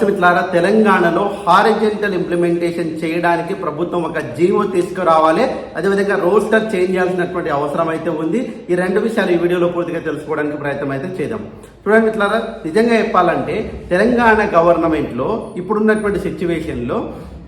Viewers మిత్రులారా తెలంగాణలో horizontal implementation చేయడానికి ప్రభుత్వం ఒక జీవో తీసుకురావాలి. అదేవిధంగా రోస్టర్ చేంజ్ చేయాల్సినటువంటి అవసరం అయితే ఉంది. ఈ రెండు విషయాలు ఈ వీడియోలో పూర్తిగా తెలుసుకోవడానికి ప్రయత్నం అయితే చేద్దాం. చూడండి మిత్రులారా నిజంగా చెప్పాలంటే తెలంగాణ గవర్నమెంట్లో ఇప్పుడున్నటువంటి సిచ్యువేషన్లో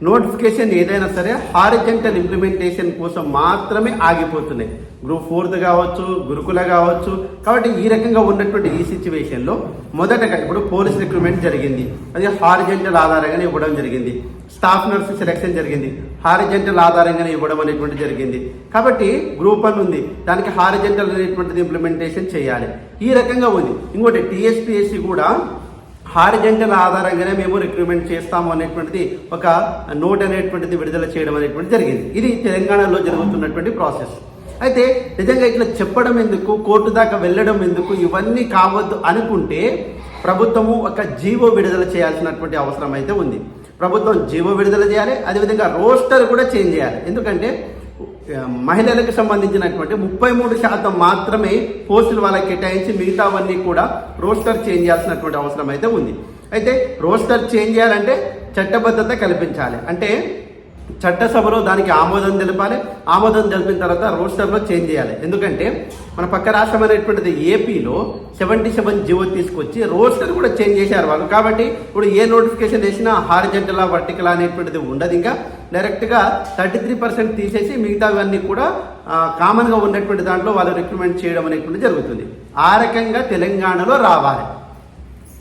నోటిఫికేషన్ ఏదైనా సరే హారిజెంటల్ ఇంప్లిమెంటేషన్ కోసం మాత్రమే ఆగిపోతున్నాయి. గ్రూప్ ఫోర్త్ కావచ్చు గురుకుల కావచ్చు. కాబట్టి ఈ రకంగా ఉన్నటువంటి ఈ సిచ్యువేషన్లో మొదటగా ఇప్పుడు పోలీస్ రిక్రూట్మెంట్ జరిగింది. అది హారిజెంటల్ ఆధారంగానే ఇవ్వడం జరిగింది. స్టాఫ్ నర్స్ సెలెక్షన్ జరిగింది. హారిజెంటల్ ఆధారంగానే ఇవ్వడం అనేటువంటి జరిగింది. కాబట్టి గ్రూప్ వన్ ఉంది. దానికి హారిజెంటల్ అనేటువంటిది ఇంప్లిమెంటేషన్ చేయాలి. ఈ రకంగా ఉంది. ఇంకోటి టీఎస్పీఎస్సి కూడా హారిజెంటల్ ఆధారంగానే మేము రిక్రూట్మెంట్ చేస్తాము అనేటువంటిది ఒక నోట్ అనేటువంటిది విడుదల చేయడం అనేటువంటి జరిగింది. ఇది తెలంగాణలో జరుగుతున్నటువంటి ప్రాసెస్ అయితే నిజంగా ఇట్లా చెప్పడం ఎందుకు కోర్టు దాకా వెళ్ళడం ఎందుకు ఇవన్నీ కావద్దు అనుకుంటే ప్రభుత్వము ఒక జీవో విడుదల చేయాల్సినటువంటి అవసరం అయితే ఉంది. ప్రభుత్వం జీవో విడుదల చేయాలి అదేవిధంగా రోస్టర్ కూడా చేంజ్ చేయాలి. ఎందుకంటే మహిళలకు సంబంధించినటువంటి ముప్పై మూడు శాతం మాత్రమే పోస్టులు వాళ్ళకి కేటాయించి మిగతావన్నీ కూడా రోస్టర్ చేంజ్ చేయాల్సినటువంటి అవసరం అయితే ఉంది. అయితే రోస్టర్ చేంజ్ చేయాలంటే చట్టబద్ధత కల్పించాలి. అంటే చట్టసభలో దానికి ఆమోదం తెలపాలి. ఆమోదం తెలిపిన తర్వాత రోడ్ సభలో చేంజ్ చేయాలి. ఎందుకంటే మన పక్క రాష్ట్రం అనేటువంటిది ఏపీలో సెవెంటీ సెవెన్ జీవో తీసుకొచ్చి రోస్టర్ కూడా చేంజ్ చేశారు వాళ్ళు. కాబట్టి ఇప్పుడు ఏ నోటిఫికేషన్ వేసినా హారిజెంటలా వర్టికల్ అనేటువంటిది ఉండదు ఇంకా. డైరెక్ట్గా థర్టీ త్రీ పర్సెంట్ తీసేసి మిగతావన్నీ కూడా కామన్గా ఉన్నటువంటి దాంట్లో వాళ్ళు రిక్రూట్మెంట్ చేయడం అనేటువంటిది జరుగుతుంది. ఆ రకంగా తెలంగాణలో రావాలి.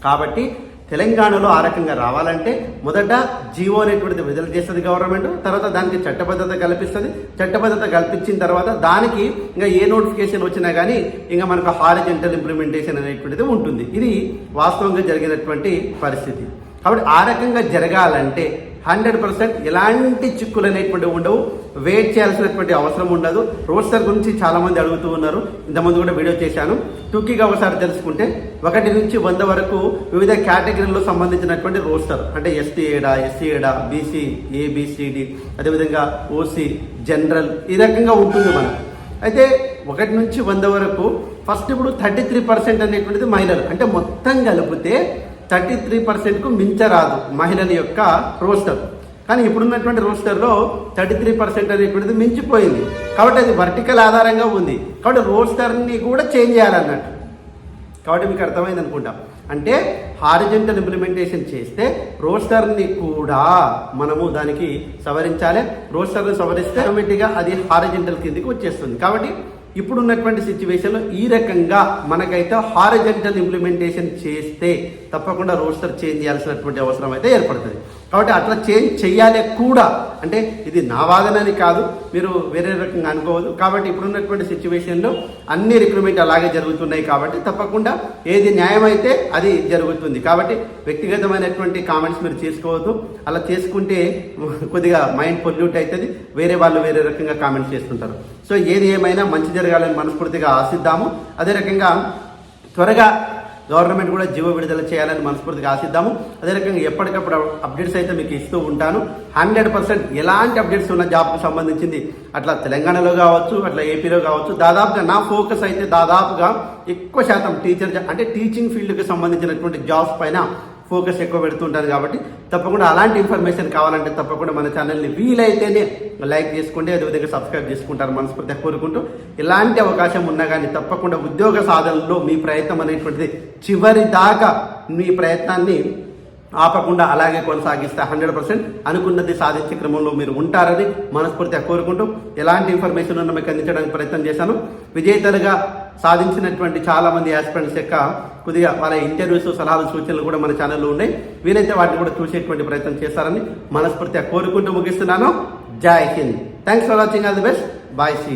కాబట్టి తెలంగాణలో ఆ రకంగా రావాలంటే మొదట జీవో అనేటువంటిది విడుదల చేస్తుంది గవర్నమెంట్ తర్వాత దానికి చట్టబద్ధత కల్పిస్తుంది. చట్టబద్ధత కల్పించిన తర్వాత దానికి ఇంకా ఏ నోటిఫికేషన్ వచ్చినా కానీ ఇంకా మనకు హారిజెంటల్ ఇంప్లిమెంటేషన్ అనేటువంటిది ఉంటుంది. ఇది వాస్తవంగా జరిగినటువంటి పరిస్థితి. కాబట్టి ఆ రకంగా జరగాలంటే హండ్రెడ్ పర్సెంట్ ఎలాంటి చిక్కులు అనేటువంటి ఉండవు. వెయిట్ చేయాల్సినటువంటి అవసరం ఉండదు. రోస్టర్ గురించి చాలామంది అడుగుతూ ఉన్నారు. ఇంతమంది కూడా వీడియో చేశాను. టూకీగా ఒకసారి తెలుసుకుంటే ఒకటి నుంచి వంద వరకు వివిధ కేటగిరీల్లో సంబంధించినటువంటి రోస్టర్ అంటే ఎస్టీ ఏడా ఎస్సీ ఏడా బీసీ ఏబిసిడి అదేవిధంగా ఓసీ జనరల్ ఈ రకంగా ఉంటుంది మనం అయితే ఒకటి నుంచి వంద వరకు ఫస్ట్ ఇప్పుడు థర్టీ త్రీ పర్సెంట్ అనేటువంటిది మైనర్ అంటే మొత్తం కలిపితే థర్టీ త్రీ పర్సెంట్కు మించరాదు మహిళల యొక్క రోస్టర్. కానీ ఇప్పుడున్నటువంటి రోస్టర్లో థర్టీ త్రీ పర్సెంట్ అనేటువంటిది మించిపోయింది. కాబట్టి అది వర్టికల్ ఆధారంగా ఉంది. కాబట్టి రోస్టర్ని కూడా చేంజ్ చేయాలన్నట్టు. కాబట్టి మీకు అర్థమైంది అనుకుంటాం. అంటే హారిజెంటల్ ఇంప్లిమెంటేషన్ చేస్తే రోస్టర్ని కూడా మనము దానికి సవరించాలి. రోస్టర్ని సవరిస్తే ఆటోమేటిక్గా అది హారిజెంటల్ కిందికి వచ్చేస్తుంది. కాబట్టి ఇప్పుడున్నటువంటి సిచ్యువేషన్లో ఈ రకంగా మనకైతే హారిజెంటల్ ఇంప్లిమెంటేషన్ చేస్తే తప్పకుండా రోస్టర్ చేంజ్ చేయాల్సినటువంటి అవసరం అయితే ఏర్పడుతుంది. కాబట్టి అట్లా చేంజ్ చేయాలి కూడా అంటే ఇది నా వాదనని కాదు మీరు వేరే రకంగా అనుకోవద్దు. కాబట్టి ఇప్పుడున్నటువంటి సిచ్యువేషన్లో అన్ని రిక్రూట్మెంట్ అలాగే జరుగుతున్నాయి కాబట్టి తప్పకుండా ఏది న్యాయమైతే అది జరుగుతుంది. కాబట్టి వ్యక్తిగతమైనటువంటి కామెంట్స్ మీరు చేసుకోవద్దు. అలా చేసుకుంటే కొద్దిగా మైండ్ పొల్యూట్ అవుతుంది వేరే వాళ్ళు వేరే రకంగా కామెంట్స్ చేస్తుంటారు. సో ఏది ఏమైనా మంచి జరగాలని మనస్ఫూర్తిగా ఆశిద్దాము. అదే రకంగా త్వరగా గవర్నమెంట్ కూడా జీవో విడుదల చేయాలని మనస్ఫూర్తిగా ఆశిద్దాము. అదే రకంగా ఎప్పటికప్పుడు అప్డేట్స్ అయితే మీకు ఇస్తూ ఉంటాను. హండ్రెడ్ పర్సెంట్ ఎలాంటి అప్డేట్స్ ఉన్న జాబ్కు సంబంధించింది అట్లా తెలంగాణలో కావచ్చు అట్లా ఏపీలో కావచ్చు దాదాపుగా నా ఫోకస్ అయితే దాదాపుగా ఎక్కువ శాతం టీచర్ అంటే టీచింగ్ ఫీల్డ్కి సంబంధించినటువంటి జాబ్స్ పైన ఫోకస్ ఎక్కువ పెడుతుంటాను కాబట్టి తప్పకుండా అలాంటి ఇన్ఫర్మేషన్ కావాలంటే తప్పకుండా మన ఛానల్ని వీలైతేనే లైక్ చేసుకోండి అదేవిధంగా సబ్స్క్రైబ్ చేసుకుంటారు మనస్ఫూర్తిగా కోరుకుంటూ ఇలాంటి అవకాశం ఉన్నా కానీ తప్పకుండా ఉద్యోగ సాధనలో మీ ప్రయత్నం అనేటువంటిది చివరి దాకా మీ ప్రయత్నాన్ని ఆపకుండా అలాగే కొనసాగిస్తే హండ్రెడ్ పర్సెంట్ అనుకున్నది సాధించే క్రమంలో మీరు ఉంటారని మనస్ఫూర్తిగా కోరుకుంటూ ఎలాంటి ఇన్ఫర్మేషన్ ఉన్న మీకు అందించడానికి ప్రయత్నం చేశాను. విజేతలుగా సాధించినటువంటి చాలా మంది ఆస్పిరెంట్స్ యొక్క కొద్దిగా వాళ్ళ ఇంటర్వ్యూస్ సలహాలు సూచనలు కూడా మన ఛానల్లో ఉన్నాయి. వీలైతే వాటిని కూడా చూసేటువంటి ప్రయత్నం చేస్తారని మనస్ఫూర్తిగా కోరుకుంటూ ముగిస్తున్నాను. Jai Hind. Thanks for watching all the best bye see